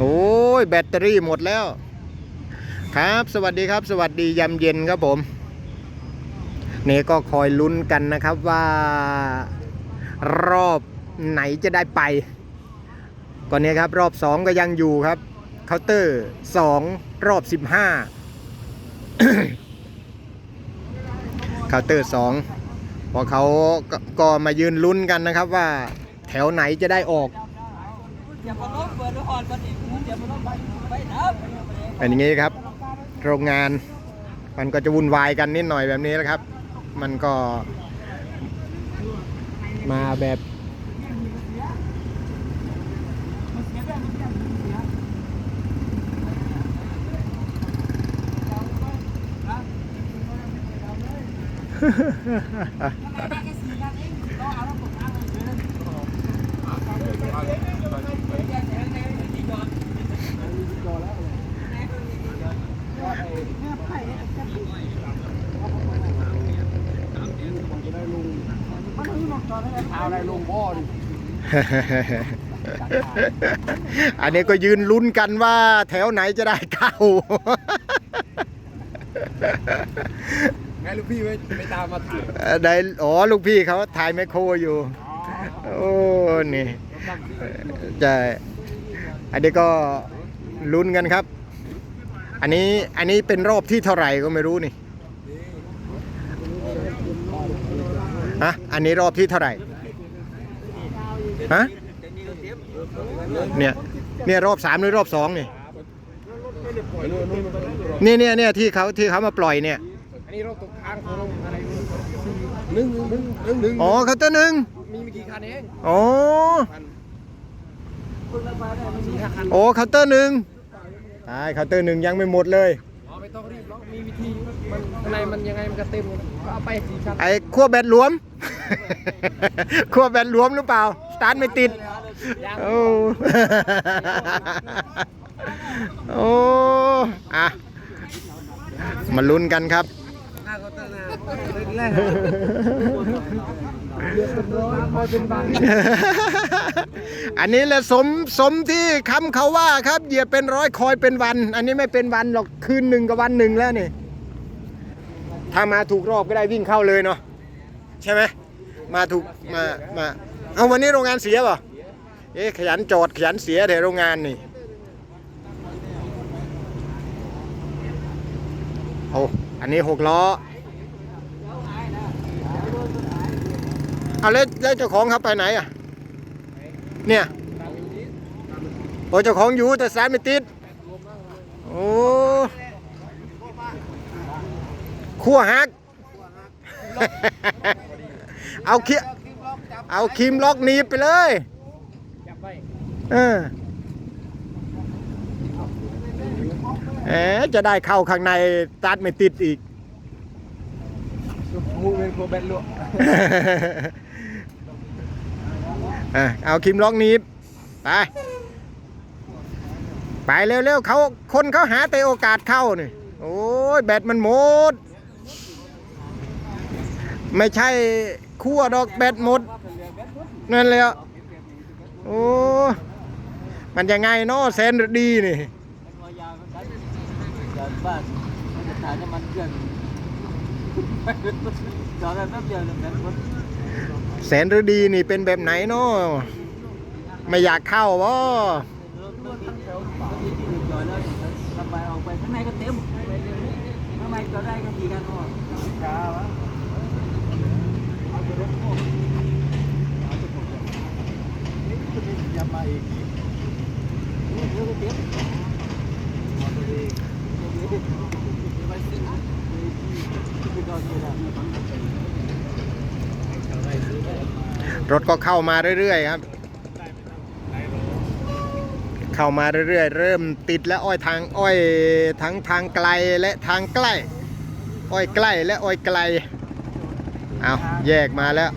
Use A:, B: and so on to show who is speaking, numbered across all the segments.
A: โอ้ยแบตเตอรี่หมดแล้ว ครับ สวัสดีครับ สวัสดียามเย็นครับผมนี่ก็คอยลุ้นกันนะครับว่ารอบไหนจะได้ไปก่อนนี้ครับ รอบ 2 ก็ยังอยู่ครับเคาน์เตอร์ 2 รอบ 15เคาน์เตอร์ 2 พอเขาก็มายืนลุ้นกันนะครับว่าแถวไหนจะได้ออก
B: อย่ามาล้มเปิดหอนมันอีก อย่ามาล้มไปไปนับ
A: เป็นอย่างนี้ครับ โรงงาน มันก็จะวุ่นวายกันนิดหน่อยแบบนี้นะครับ มันก็ มาแบบ
B: เอั
A: นนี้ก็ยืนลุ้นกันว่าแถวไหนจะได้เข้า
B: ไงลูกพี่ไม่ไม่ตามมาถ่าย
A: ได้อ๋อลูกพี่เขาถ่ายแมคโครอยู่ โอ้ นี่ใช่อันนี้ก็ ลุ้นกันครับ อันนี้อันนี้เป็นรอบที่เท่าไหร่ก็ไม่รู้นี่ฮะอันนี้รอบที่เท่าไหร่ฮะเนี่ยเนี่ยรอบสามหรือรอบสองนี่นี่เนี่ยเนี่ยที่เขาที่เขามาปล่อยเนี่ย
B: อันนี้เราตกทางของเราอะไรหนึ่งหนึ่งหนึ่งหนึ่ง
A: อ๋อเคาน์เตอร์หนึ่ง
B: มีไม่กี่คันเอง
A: อ๋อ
B: สี่ห้าคัน
A: โอ้เคาน์เตอร์หนึ่งใช่เคาน์เตอร์หนึ่งยังไม่หมดเลย
B: อ๋อไม่ต้องรีบหรอกมีวิธีมันข้างในมันยังไงมันก็เต็มหมดก็เอาไปสี่คัน
A: ไอ้ขั้วแบตหลวม ขั้วแบตหลวมหรือเปล่าสตาร์ทไม่ติดโอ้โอ้อะมาลุ้นกันครับ
B: ข้าก็ตั้งนาแรกเดื อันนี้
A: แหละสมสมที่คำเขาว่าครับเหยียบเป็นร้อยคอยเป็นวัน อันนี้ไม่เป็นวันหรอกคืนหนึ่งกับวันหนึ่งแล้วนี่ถ้ามาถูกรอบก็ได้วิ่งเข้าเลยเนาะใช่ไหมมาถูกมามาเอาวันนี้โรงงานเสียป่ะเอ๊ะขยันจอดขยันเสียแต่โรงงานนี่โอ้อันนี้หกล้อ เอาแล้วแล้วเจ้าของเขาไปไหนอะ เนี่ยโอ้เจ้าของอยู่แต่สายไม่ติด โอ้ขั้วหัก เอาเคียเอาครีมล็อกหนีบไปเลย
B: จับไป
A: เออแหมจะได้เข้าข้างในตัดไม่ติดอีก
B: มูเป็นโคแบนลวก
A: อะเอาครีมล็อกนีบไป ไปเร็วๆเขาคนเขาหาแต่โอกาสเข้านี่โอ้ยแบตมันหมด ไม่ใช่คั่วดอกแบตหมดนั่นเลยอะโอ้ มันยังไงเนาะแสนดีนี่
B: ตัวยาวกันจากบ้านมันจะถ่ายน้ำมันเครื่องจอดกันแป๊บเดียวเลยแบบรถ
A: แสนฤดีนี่เป็นแบบไหนเนาะไม่อยากเข้าวะ
B: รถรถติดแถวรถติดที่จอดแล้วระบายออกไปข้ รถก็เข้า
A: มาเรื่อยๆครับ เข้ามาเรื่อยๆ เริ่มติดและอ้อยทางอ้อยทั้งทางไกลและทางใกล้ อ้อยใกล้และอ้อยไกล เอาแยกมาแล้ว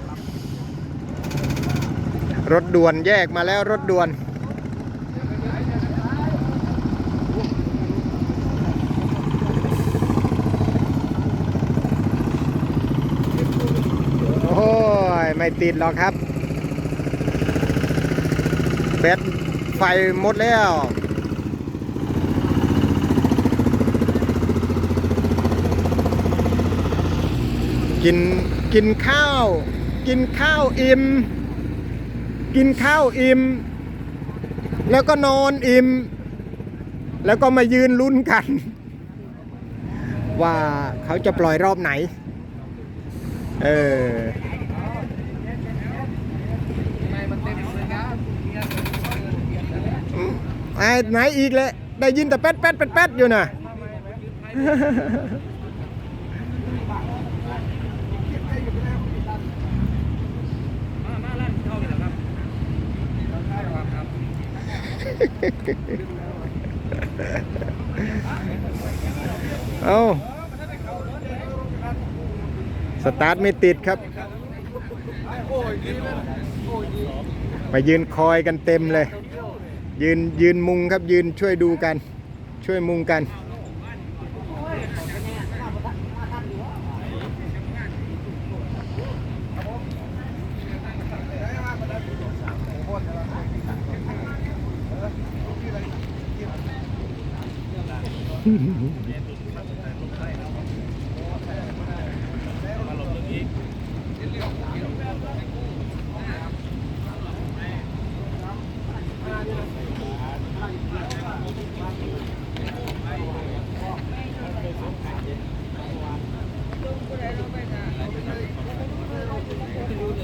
A: รถด่วนแยกมาแล้วรถด่วน ไม่ติดหรอกครับแบตไฟหมดแล้วกินกินข้าว กินข้าวอิ่มกินข้าวอิ่มแล้วก็นอนอิ่มแล้วก็มายืนลุ้นกัน ว่าเขาจะปล่อยรอบไหน เออ อ้ไหนอีกเลยได้ยินแต่แป๊ดแป๊ดแป๊ดแป๊ดอยู่น่ะเอาสตาร์ทไม่ติดครับ ไปยืนคอยกันเต็มเลย ยืนยืนมุงครับยืนช่วยดูกัน ช่วยมุงกัน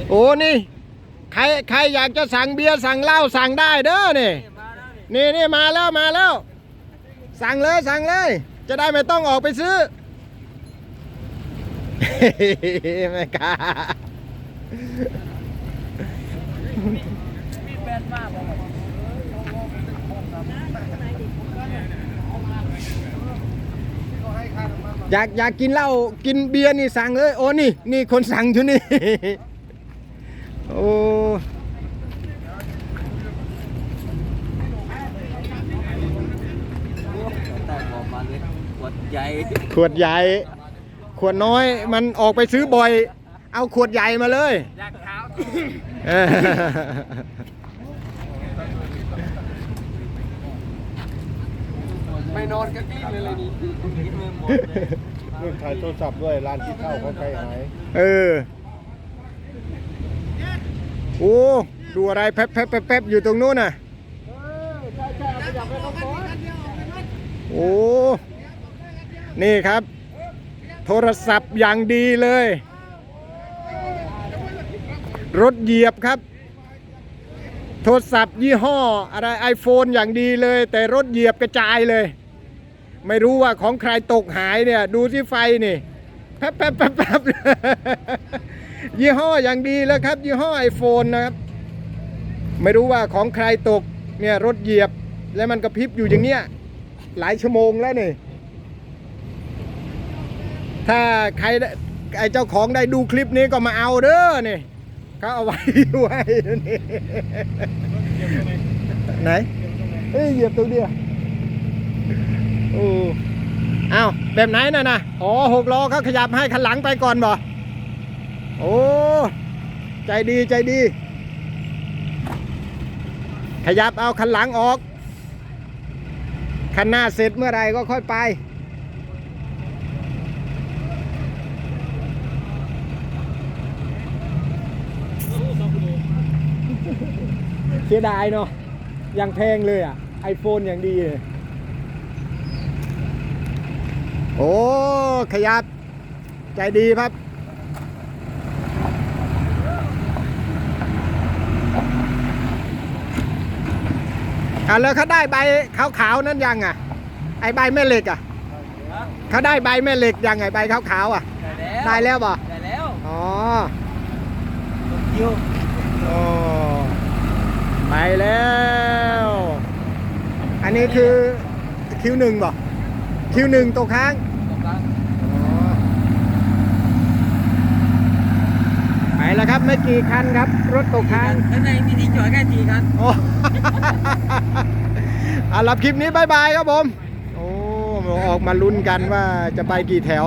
A: โอ้นี่ ใครใครอยากจะสั่งเบียร์สั่งเหล้าสั่งได้เด้อนี่นี่นี่มาแล้วมาแล้ว สั่งเลยสั่งเลย จะได้ไม่ต้องออกไปซื้อไม่กล้า
B: มีแฟนมากบอกว่า
A: อยากอยากกินเหล้ากินเบียร์นี่สั่งเลย โอ้นี่นี่คนสั่งอยู่นี่ โอ้
B: แต่บอกมาเลยขวดใหญ่
A: ขวดใหญ่ ขวดน้อยมันออกไปซื้อบ่อย เอาขวดใหญ่มาเลย
B: อยากเท้า
A: เออ
B: ไม่นอนก็กิ้งเลยเลยนี่กินมือหมดเลย
C: เรื่องถ่ายโทรศัพท์ด้วยร้านที่เข้าเขาใครหาย
A: เออ โอ้ดูอะไรแป๊บแป๊บแป๊บแป๊บอยู่ตรงนู้นน่ะโอ้นี่ครับ โทรศัพท์อย่างดีเลย รถเหยียบครับ โทรศัพท์ยี่ห้ออะไร iPhone อย่างดีเลย แต่รถเหยียบกระจายเลย ไม่รู้ว่าของใครตกหายเนี่ย ดูที่ไฟนี่แป๊บแป๊บแป๊บแป๊บ ยี่ห้ออย่างดีแล้วครับ ยี่ห้อ iPhone นะครับ ไม่รู้ว่าของใครตกเนี่ยรถเหยียบ แล้วมันกระพริบอยู่อย่างเนี้ยหลายชั่วโมงแล้วนี่ถ้าใครไอ้เจ้าของได้ดูคลิปนี้ก็มาเอาเด้อนี่เขาเอาไว้ไว้นี่ไหนเอ้ยเหยียบตรงเดียวโอ้อ้าวแบบไหนน่ะนะอ๋อหกล้อเขาขยับให้คันหลังไปก่อนบ่ โอ้ ใจดีใจดี ขยับเอาคันหลังออก คันหน้าเสร็จเมื่อไรก็ค่อยไป เสียดายเนาะยังแพงเลยอะไอโฟนอย่างดีเลยโอ้ ขยับ ใจดีครับ อะแล้วเขาได้ใบขาวๆนั้นยังอะ ไอใบแม่เหล็กอะเขาได้ใบแม่เหล็กยังไงใบขาวๆอะ
B: ได้แล้ว
A: ได้แล้วบ่
B: ได้แล้ว
A: อ๋อ
B: คิว
A: โอ้ไปแล้ว อันนี้คือคิวหนึ่งบ่คิวหนึ่งตกค้าง
B: ตรงกลาง
A: ไป แล้วครับไม่กี่คันครับ รถตกค้าง
B: ข้างในมีที่จอดแค่สี่คัน
A: โอ้อะรับคลิปนี้บายบายครับผม โอ้ออกมาลุ้นกันว่าจะไปกี่แถว